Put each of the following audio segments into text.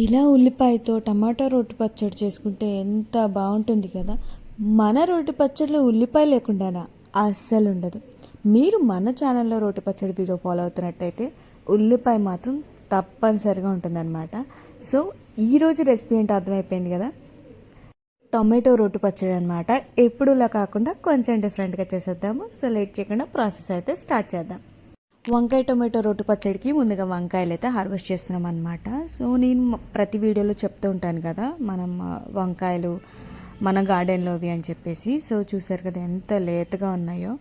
ఇలా ఉల్లిపాయతో టమాటా రోటి పచ్చడి చేసుకుంటే ఎంత బాగుంటుంది కదా? మన రోటి పచ్చడిలో ఉల్లిపాయ లేకుండానా? అస్సలు ఉండదు. మీరు మన ఛానల్లో రోటి పచ్చడి వీడియో ఫాలో అవుతున్నట్టయితే ఉల్లిపాయ మాత్రం తప్పనిసరిగా ఉంటుందన్నమాట. సో ఈరోజు రెసిపీ ఏంటో అర్థమైపోయింది కదా? టొమాటో రోటి పచ్చడి అనమాట ఎప్పుడులా కాకుండా కొంచెం డిఫరెంట్గా చేసేద్దాము. సో లేట్ చేయకుండా ప్రాసెస్ అయితే స్టార్ట్ చేద్దాం. వంకాయ టొమాటో రొట్టు పచ్చడికి ముందుగా వంకాయలు అయితే హార్వెస్ట్ చేస్తున్నాం అనమాట సో నేను ప్రతి వీడియోలో చెప్తూ ఉంటాను కదా మనం వంకాయలు మన గార్డెన్లోవి అని చెప్పేసి. సో చూసారు కదా ఎంత లేతగా ఉన్నాయో.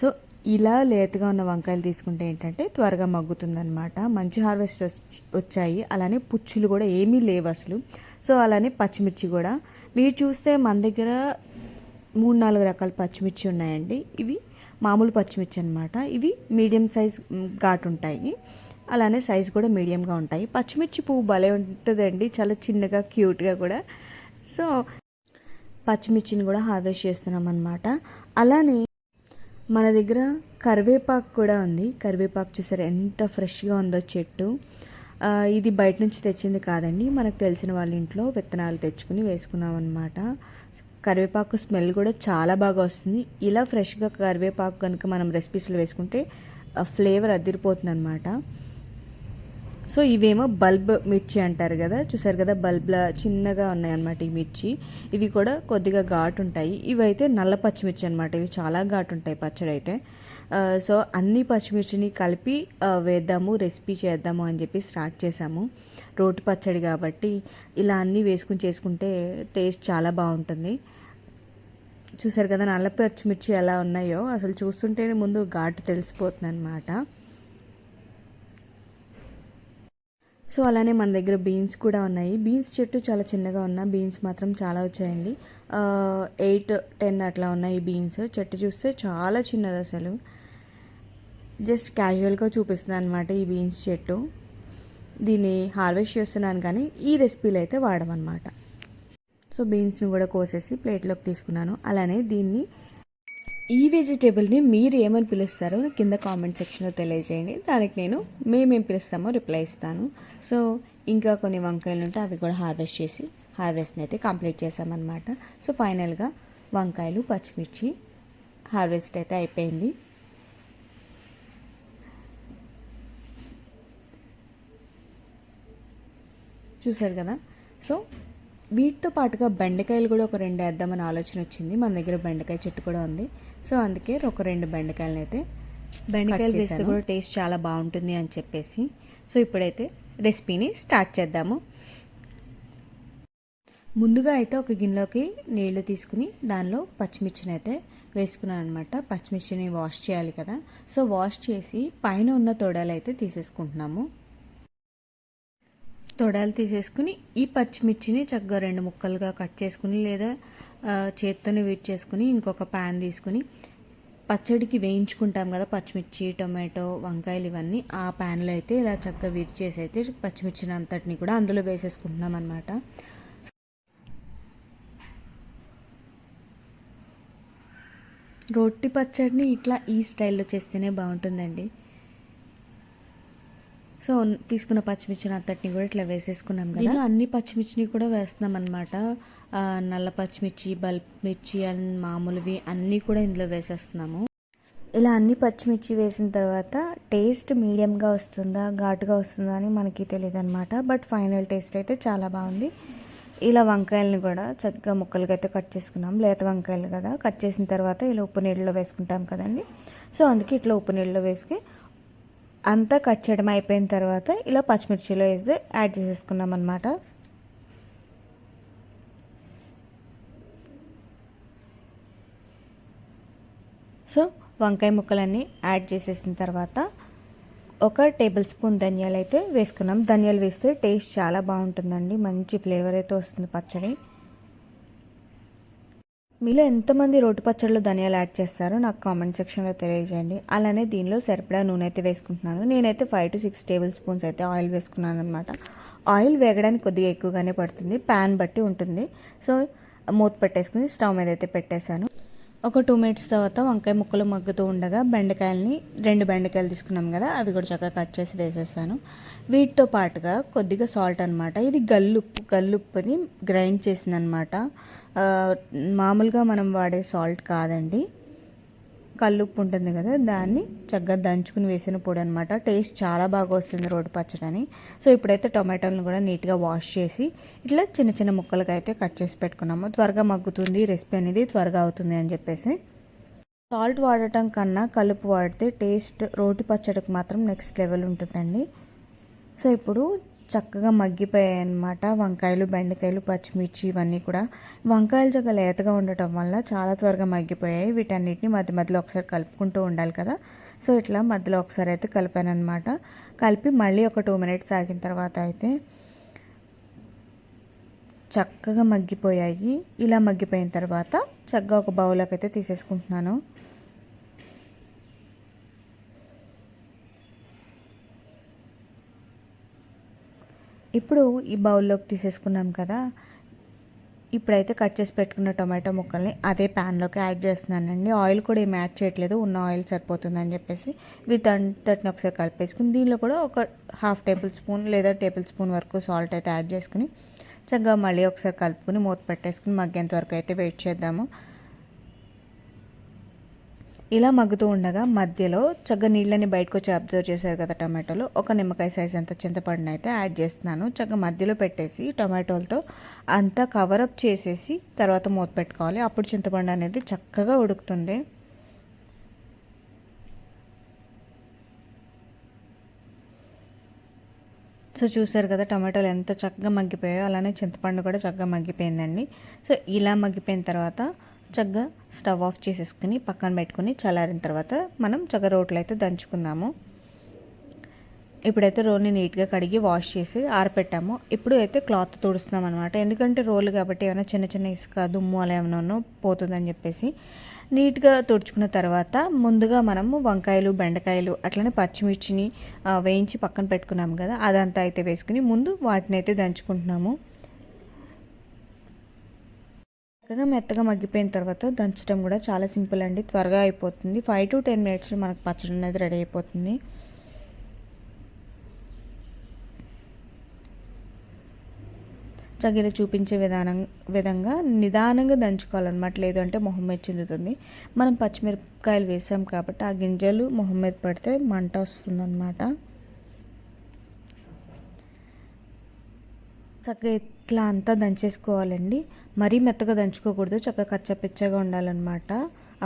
సో ఇలా లేతగా ఉన్న వంకాయలు తీసుకుంటే ఏంటంటే త్వరగా మగ్గుతుందనమాట మంచి హార్వెస్ట్ వచ్చాయి. అలానే పుచ్చులు కూడా ఏమీ లేవు అసలు. సో అలానే పచ్చిమిర్చి కూడా. మీరు చూస్తే మన దగ్గర మూడు నాలుగు రకాల పచ్చిమిర్చి ఉన్నాయండి. ఇవి మామూలు పచ్చిమిర్చి అనమాట ఇవి మీడియం సైజ్ ఘాట్ ఘాటు ఉంటాయి అలానే సైజ్ కూడా మీడియంగా ఉంటాయి. పచ్చిమిర్చి పువ్వు భలే ఉంటుందండి. చాలా చిన్నగా క్యూట్గా కూడా. సో పచ్చిమిర్చిని కూడా హార్వెస్ట్ చేస్తున్నాం అనమాట అలానే మన దగ్గర కరివేపాకు కూడా ఉంది. కరివేపాకు చూసారు? ఎంత ఫ్రెష్గా ఉందో చెట్టు. ఇది బయట నుంచి తెచ్చింది కాదండి. మనకు తెలిసిన వాళ్ళ ఇంట్లో విత్తనాలు తెచ్చుకుని వేసుకున్నాం అనమాట కరివేపాకు స్మెల్ కూడా చాలా బాగా వస్తుంది. ఇలా ఫ్రెష్గా కరివేపాకు కనుక మనం రెసిపీస్లో వేసుకుంటే ఫ్లేవర్ అదిరిపోతుంది అనమాట సో ఇవేమో బల్బ్ మిర్చి అంటారు కదా. చూసారు కదా బల్బ్లా చిన్నగా ఉన్నాయన్నమాట ఈ మిర్చి. ఇవి కూడా కొద్దిగా ఘాటు ఉంటాయి. ఇవైతే నల్ల పచ్చిమిర్చి అనమాట ఇవి చాలా ఘాటు ఉంటాయి పచ్చడి అయితే సో అన్ని పచ్చిమిర్చిని కలిపి వేద్దాము రెసిపీ చేద్దాము అని చెప్పి స్టార్ట్ చేసాము రోటి పచ్చడి కాబట్టి ఇలా అన్నీ వేసుకుని చేసుకుంటే టేస్ట్ చాలా బాగుంటుంది. చూసారు కదా నల్ల పచ్చిమిర్చి ఎలా ఉన్నాయో? అసలు చూస్తుంటేనే ముందు ఘాటు తెలిసిపోతుంది అనమాట సో అలానే మన దగ్గర బీన్స్ కూడా ఉన్నాయి. బీన్స్ చెట్టు చాలా చిన్నగా ఉన్న బీన్స్ మాత్రం చాలా వచ్చాయండి. ఎయిట్ టెన్ అట్లా ఉన్నాయి బీన్స్. చెట్టు చూస్తే చాలా చిన్నది అసలు. జస్ట్ క్యాజువల్గా చూపిస్తుంది అనమాట ఈ బీన్స్ చెట్టు. దీన్ని హార్వెస్ట్ చేస్తున్నాను కానీ ఈ రెసిపీలు అయితే వాడమన్నమాట. సో బీన్స్ని కూడా కోసేసి ప్లేట్లోకి తీసుకున్నాను. అలానే దీన్ని ఈ వెజిటేబుల్ని మీరు ఏమని పిలుస్తారో కింద కామెంట్ సెక్షన్లో తెలియజేయండి. దానికి నేను మేమేం పిలుస్తామో రిప్లై ఇస్తాను. సో ఇంకా కొన్ని వంకాయలు ఉంటే అవి కూడా హార్వెస్ట్ చేసి హార్వెస్ట్ని అయితే కంప్లీట్ చేసామన్నమాట. సో ఫైనల్గా వంకాయలు పచ్చిమిర్చి హార్వెస్ట్ అయితే అయిపోయింది. చూసారు కదా? సో వీటితో పాటుగా బెండకాయలు కూడా ఒక రెండు వేద్దామని ఆలోచన వచ్చింది. మన దగ్గర బెండకాయ చెట్టు కూడా ఉంది. సో అందుకే ఒక రెండు బెండకాయలను అయితే బెండకాయలు వేస్తే కూడా టేస్ట్ చాలా బాగుంటుంది అని చెప్పేసి. సో ఇప్పుడైతే రెసిపీని స్టార్ట్ చేద్దాము. ముందుగా అయితే ఒక గిన్నెలోకి నీళ్ళు తీసుకుని దానిలో పచ్చిమిర్చిని అయితే వేసుకున్నాను అనమాట పచ్చిమిర్చిని వాష్ చేయాలి కదా? సో వాష్ చేసి పైన ఉన్న తొడలు అయితే తీసేసుకుంటున్నాము. తొడాలు తీసేసుకుని ఈ పచ్చిమిర్చిని చక్కగా రెండు ముక్కలుగా కట్ చేసుకుని లేదా చేత్తోనే వీట్ చేసుకుని ఇంకొక ప్యాన్ తీసుకుని పచ్చడికి వేయించుకుంటాం కదా పచ్చిమిర్చి టొమాటో వంకాయలు ఇవన్నీ. ఆ ప్యాన్లో అయితే ఇలా చక్కగా వీట్ చేసి అయితే పచ్చిమిర్చిని అంతటిని కూడా అందులో వేసేసుకుంటున్నాం అనమాట రొట్టి పచ్చడిని ఇట్లా ఈ స్టైల్లో చేస్తేనే బాగుంటుందండి. సో తీసుకున్న పచ్చిమిర్చిని అంతటిని కూడా ఇట్లా వేసేసుకున్నాం కదా. అన్ని పచ్చిమిర్చిని కూడా వేస్తున్నాం అనమాట నల్ల పచ్చిమిర్చి బల్బ్ మిర్చి అండ్ మామూలువి అన్నీ కూడా ఇందులో వేసేస్తున్నాము. ఇలా అన్ని పచ్చిమిర్చి వేసిన తర్వాత టేస్ట్ మీడియంగా వస్తుందా ఘాటుగా వస్తుందా అని మనకి తెలియదు అనమాట బట్ ఫైనల్ టేస్ట్ అయితే చాలా బాగుంది. ఇలా వంకాయలను కూడా చక్కగా ముక్కలుగా అయితే కట్ చేసుకున్నాం. లేత వంకాయలు కదా. కట్ చేసిన తర్వాత ఇలా ఉప్పు నీళ్ళలో వేసుకుంటాం కదండి. సో అందుకే ఇట్లా ఉప్పు నీళ్ళలో వేసుకుని అంతా కట్ చేయడం అయిపోయిన తర్వాత ఇలా పచ్చిమిర్చిలో అయితే యాడ్ చేసేసుకున్నాం అనమాట సో వంకాయ ముక్కలన్నీ యాడ్ చేసేసిన తర్వాత ఒక టేబుల్ స్పూన్ ధనియాలు అయితే వేసుకున్నాం. ధనియాలు వేస్తే టేస్ట్ చాలా బాగుంటుందండి. మంచి ఫ్లేవర్ అయితే వస్తుంది పచ్చడి. మీలో ఎంతమంది రోటి పచ్చడిలో ధనియాలు యాడ్ చేస్తారో నాకు కామెంట్ సెక్షన్లో తెలియజేయండి. అలానే దీనిలో సరిపడా నూనె అయితే వేసుకుంటున్నాను. నేనైతే five to six tablespoons అయితే ఆయిల్ వేసుకున్నాను అనమాట ఆయిల్ వేగడానికి కొద్దిగా ఎక్కువగానే పడుతుంది. ప్యాన్ బట్టి ఉంటుంది. సో మూత పెట్టేసుకుని స్టవ్ మీద అయితే పెట్టేశాను. ఒక టూ మినిట్స్ తర్వాత వంకాయ ముక్కలు మగ్గుతూ ఉండగా బెండకాయలని రెండు బెండకాయలు తీసుకున్నాం కదా అవి కూడా చక్కగా కట్ చేసి వేసేసాను. వీటితో పాటుగా కొద్దిగా సాల్ట్ అనమాట ఇది గల్లుప్పు గల్లుప్పుని గ్రైండ్ చేసిందనమాట మామూలుగా మనం వాడే సాల్ట్ కాదండి. కల్లుప్పు ఉంటుంది కదా దాన్ని చక్కగా దంచుకుని వేసిన పొడి అనమాట టేస్ట్ చాలా బాగా వస్తుంది రోడ్డు పచ్చడని. సో ఇప్పుడైతే టొమాటోలను కూడా నీట్గా వాష్ చేసి ఇట్లా చిన్న చిన్న ముక్కలుగా అయితే కట్ చేసి పెట్టుకున్నాము. త్వరగా మగ్గుతుంది రెసిపీ అనేది త్వరగా అవుతుంది అని చెప్పేసి. సాల్ట్ వాడటం కన్నా కలుపు వాడితే టేస్ట్ రోటి పచ్చడికి మాత్రం నెక్స్ట్ లెవెల్ ఉంటుందండి. సో ఇప్పుడు చక్కగా మగ్గిపోయాయి అనమాట వంకాయలు బెండకాయలు పచ్చిమిర్చి ఇవన్నీ కూడా. వంకాయలు చక్కగా లేతగా ఉండటం వల్ల చాలా త్వరగా మగ్గిపోయాయి. వీటన్నిటిని మధ్య మధ్యలో ఒకసారి కలుపుకుంటూ ఉండాలి కదా. సో ఇట్లా మధ్యలో ఒకసారి అయితే కలిపాను అనమాట కలిపి మళ్ళీ ఒక టూ మినిట్స్ ఆగిన తర్వాత అయితే చక్కగా మగ్గిపోయాయి. ఇలా మగ్గిపోయిన తర్వాత చక్కగా ఒక బౌల్లోకి అయితే తీసేసుకుంటున్నాను. ఇప్పుడు ఈ బౌల్లోకి తీసేసుకున్నాం కదా ఇప్పుడైతే కట్ చేసి పెట్టుకున్న టొమాటో ముక్కల్ని అదే ప్యాన్లోకి యాడ్ చేస్తున్నానండి. ఆయిల్ కూడా ఏమి యాడ్ చేయట్లేదు ఉన్న ఆయిల్ సరిపోతుందని చెప్పేసి విత్ అంతటిని ఒకసారి కలిపేసుకుని దీనిలో కూడా ఒక హాఫ్ టేబుల్ స్పూన్ లేదా టేబుల్ స్పూన్ వరకు సాల్ట్ అయితే యాడ్ చేసుకుని చక్కగా మళ్ళీ ఒకసారి కలుపుకుని మూత పెట్టేసుకుని మగ్గేంత వరకు అయితే వెయిట్ చేద్దాము. ఇలా మగ్గుతూ ఉండగా మధ్యలో చక్కగా నీళ్ళని బయటకు వచ్చి అబ్జర్వ్ చేశారు కదా టమాటోలు. ఒక నిమ్మకాయ సైజ్ అంత చింతపండుని అయితే యాడ్ చేస్తున్నాను. చక్కగా మధ్యలో పెట్టేసి టమాటోలతో అంతా కవరప్ చేసేసి తర్వాత మూత పెట్టుకోవాలి. అప్పుడు చింతపండు అనేది చక్కగా ఉడుకుతుంది. సో చూసారు కదా టమాటోలు ఎంత చక్కగా మగ్గిపోయాయో. అలానే చింతపండు కూడా చక్కగా మగ్గిపోయిందండి. సో ఇలా మగ్గిపోయిన తర్వాత చక్కగా స్టవ్ ఆఫ్ చేసేసుకుని పక్కన పెట్టుకుని చల్లారిన తర్వాత మనం చక్కగా రోట్లు అయితే దంచుకుందాము. ఇప్పుడైతే రోల్ని నీట్గా కడిగి వాష్ చేసి ఆరపెట్టాము. ఇప్పుడు అయితే క్లాత్ తుడుస్తున్నాం అనమాట ఎందుకంటే రోలు కాబట్టి ఏమైనా చిన్న చిన్న ఇసుక దుమ్ము అలా ఏమైనా పోతుందని చెప్పేసి నీట్గా తుడుచుకున్న తర్వాత ముందుగా మనము వంకాయలు బెండకాయలు అట్లనే పచ్చిమిర్చిని వేయించి పక్కన పెట్టుకున్నాము కదా అదంతా అయితే వేసుకుని ముందు వాటిని అయితే దంచుకుంటున్నాము. చక్కగా మెత్తగా మగ్గిపోయిన తర్వాత దంచడం కూడా చాలా సింపుల్ అండి. త్వరగా అయిపోతుంది. ఫైవ్ టు టెన్ మినిట్స్లో మనకు పచ్చడి అనేది రెడీ అయిపోతుంది. చగిర చూపించే విధానం విధంగా నిదానంగా దంచుకోవాలన్నమాట. లేదంటే మొహం మీద చెందుతుంది. మనం పచ్చిమిరపకాయలు వేసాం కాబట్టి ఆ గింజలు మొహం మీద పడితే మంట వస్తుందన్నమాట. చక్కగా ఇట్లా అంతా దంచేసుకోవాలండి. మరీ మెత్తగా దంచుకోకూడదు. చక్కగా కచ్చపిచ్చగా ఉండాలన్నమాట.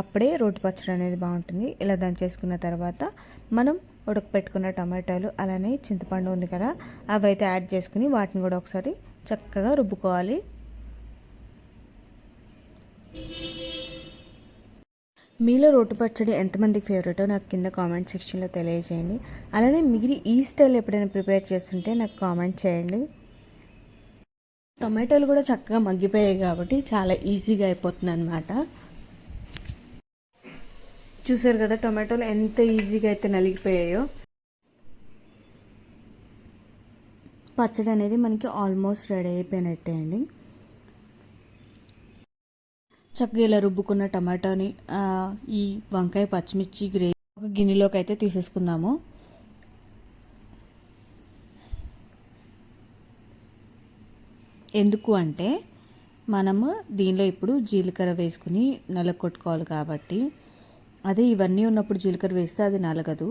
అప్పుడే రోటి పచ్చడి అనేది బాగుంటుంది. ఇలా దంచేసుకున్న తర్వాత మనం ఉడకపెట్టుకున్న టమాటాలు అలానే చింతపండు ఉంది కదా అవి అయితే యాడ్ చేసుకుని వాటిని కూడా ఒకసారి చక్కగా రుబ్బుకోవాలి. మీలో రోటి పచ్చడి ఎంతమందికి ఫేవరెటో నాకు కింద కామెంట్ సెక్షన్లో తెలియజేయండి. అలానే మీరు ఈ స్టైల్ ఎప్పుడైనా ప్రిపేర్ చేస్తుంటే నాకు కామెంట్ చేయండి. టొమాటోలు కూడా చక్కగా మగ్గిపోయాయి కాబట్టి చాలా ఈజీగా అయిపోతుంది అనమాట చూసారు కదా టొమాటోలు ఎంత ఈజీగా అయితే నలిగిపోయాయో. పచ్చడి అనేది మనకి ఆల్మోస్ట్ రెడీ అయిపోయినట్టే అండి. చక్కగా ఇలా రుబ్బుకున్న టమాటోని ఈ వంకాయ పచ్చిమిర్చి గ్రేవీ ఒక గిన్నెలోకి అయితే తీసేసుకుందాము. ఎందుకు అంటే మనము దీనిలో ఇప్పుడు జీలకర్ర వేసుకుని నలగొట్టుకోవాలి కాబట్టి. అదే ఇవన్నీ ఉన్నప్పుడు జీలకర్ర వేస్తే అది నలగదు.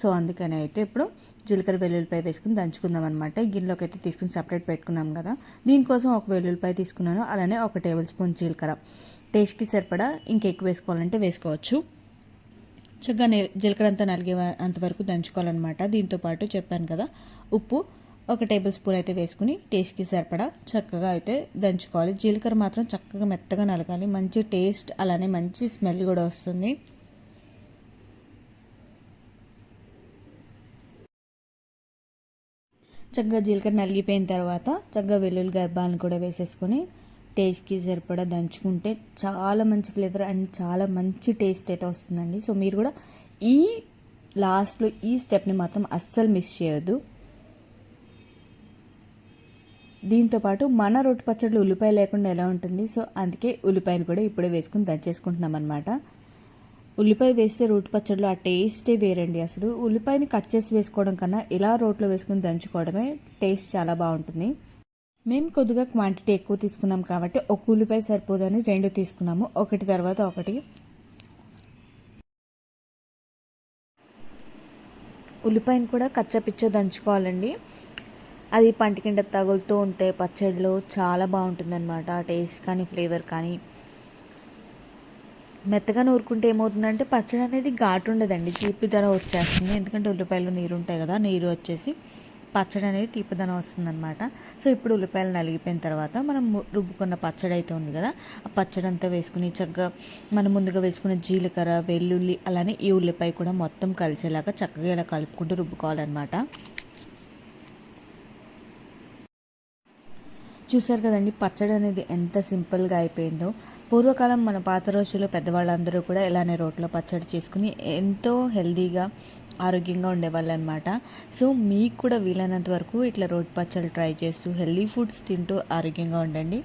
సో అందుకని అయితే ఇప్పుడు జీలకర్ర వెల్లుల్లిపాయ వేసుకుని దంచుకుందాం అనమాట గిన్నెలోకి అయితే తీసుకుని సపరేట్ పెట్టుకున్నాం కదా. దీనికోసం ఒక వెల్లుల్లిపాయ తీసుకున్నాను. అలానే ఒక టేబుల్ స్పూన్ జీలకర్ర. టేస్ట్కి సరిపడా ఇంకెక్కువ వేసుకోవాలంటే వేసుకోవచ్చు. చక్కగా జీలకర్ర అంతా నలిగే అంతవరకు దంచుకోవాలన్నమాట. దీంతో పాటు చెప్పాను కదా ఉప్పు ఒక టేబుల్ స్పూన్ అయితే వేసుకుని టేస్ట్కి సరిపడా చక్కగా అయితే దంచుకోవాలి. జీలకర్ర మాత్రం చక్కగా మెత్తగా నలగాలి. మంచి టేస్ట్ అలానే మంచి స్మెల్ కూడా వస్తుంది. చక్కగా జీలకర్ర నలిగిపోయిన తర్వాత చక్కగా వెల్లుల్లి గర్భాలను కూడా వేసేసుకొని టేస్ట్కి సరిపడా దంచుకుంటే చాలా మంచి ఫ్లేవర్ అండ్ చాలా మంచి టేస్ట్ అయితే వస్తుందండి. సో మీరు కూడా ఈ లాస్ట్లో ఈ స్టెప్ని మాత్రం అస్సలు మిస్ చేయొద్దు. దీంతోపాటు మన రొట్టు పచ్చడిలో ఉల్లిపాయ లేకుండా ఎలా ఉంటుంది? సో అందుకే ఉల్లిపాయను కూడా ఇప్పుడే వేసుకుని దంచేసుకుంటున్నాం అనమాట ఉల్లిపాయ వేస్తే రోటి పచ్చడిలో ఆ టేస్టే వేరండి అసలు. ఉల్లిపాయని కట్ చేసి వేసుకోవడం కన్నా ఇలా రోట్లో వేసుకుని దంచుకోవడమే టేస్ట్ చాలా బాగుంటుంది. మేము కొద్దిగా క్వాంటిటీ ఎక్కువ తీసుకున్నాం కాబట్టి ఒక ఉల్లిపాయ సరిపోదని రెండు తీసుకున్నాము. ఒకటి తర్వాత ఒకటి. ఉల్లిపాయను కూడా కచ్చపిచ్చ దంచుకోవాలండి. అది పంట కింద తగులుతూ ఉంటే పచ్చడిలో చాలా బాగుంటుందన్నమాట ఆ టేస్ట్ కానీ ఫ్లేవర్ కానీ. మెత్తగా నూరుకుంటే ఏమవుతుందంటే పచ్చడి అనేది ఘాటు ఉండదండి తీపిదనం వచ్చేస్తుంది. ఎందుకంటే ఉల్లిపాయలు నీరు ఉంటాయి కదా నీరు వచ్చేసి పచ్చడి అనేది తీపిదనం వస్తుందన్నమాట. సో ఇప్పుడు ఉల్లిపాయలు నలిగిపోయిన తర్వాత మనం రుబ్బుకున్న పచ్చడి అయితే ఉంది కదా ఆ పచ్చడి అంతా వేసుకుని చక్కగా మనం ముందుగా వేసుకున్న జీలకర్ర వెల్లుల్లి అలానే ఈ ఉల్లిపాయ కూడా మొత్తం కలిసేలాగా చక్కగా ఇలా కలుపుకుంటూ రుబ్బుకోవాలన్నమాట. చూసారు కదండి పచ్చడి అనేది ఎంత సింపుల్గా అయిపోయిందో. పూర్వకాలం మన పాత రోజుల్లో పెద్దవాళ్ళందరూ కూడా ఇలానే రోట్లో పచ్చడి చేసుకుని ఎంతో హెల్తీగా ఆరోగ్యంగా ఉండేవాళ్ళు అనమాట సో మీకు కూడా వీలైనంత వరకు ఇట్లా రోడ్ పచ్చళ్ళు ట్రై చేస్తూ హెల్దీ ఫుడ్స్ తింటూ ఆరోగ్యంగా ఉండండి.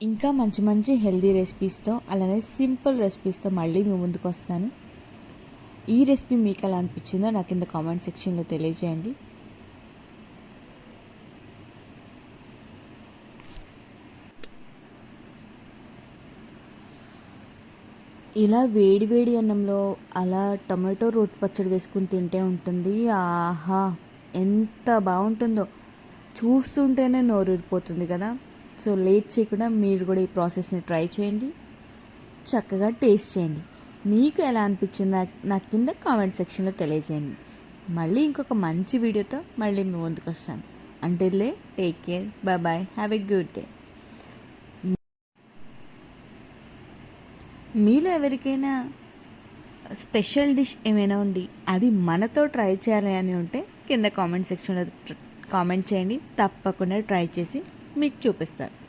ఇంకా మంచి మంచి హెల్దీ రెసిపీస్తో అలానే సింపుల్ రెసిపీస్తో మళ్ళీ మీ ముందుకు వస్తాను ఈ రెసిపీ మీకు ఎలా అనిపించిందో నాకు కింద కామెంట్ సెక్షన్లో తెలియజేయండి. ఇలా వేడి వేడి అన్నంలో అలా టమాటో రోటి పచ్చడి వేసుకుని తింటే ఉంటుంది. ఆహా ఎంత బాగుంటుందో. చూస్తుంటేనే నోరూరిపోతుంది కదా. సో లేట్ చేయకుండా మీరు కూడా ఈ ప్రాసెస్ని ట్రై చేయండి. చక్కగా టేస్ట్ చేయండి. మీకు ఎలా అనిపించింది? నాకు కింద కామెంట్ సెక్షన్లో తెలియజేయండి. మళ్ళీ ఇంకొక మంచి వీడియోతో మళ్ళీ మీ ముందుకు వస్తాను అంటే take care bye bye have a good day. మీలో ఎవరికైనా స్పెషల్ డిష్ ఏమైనా ఉండి అది మనతో ట్రై చేయాలి అని ఉంటే కింద కామెంట్ సెక్షన్లో కామెంట్ చేయండి. తప్పకుండా ట్రై చేసి మీకు చూపిస్తారు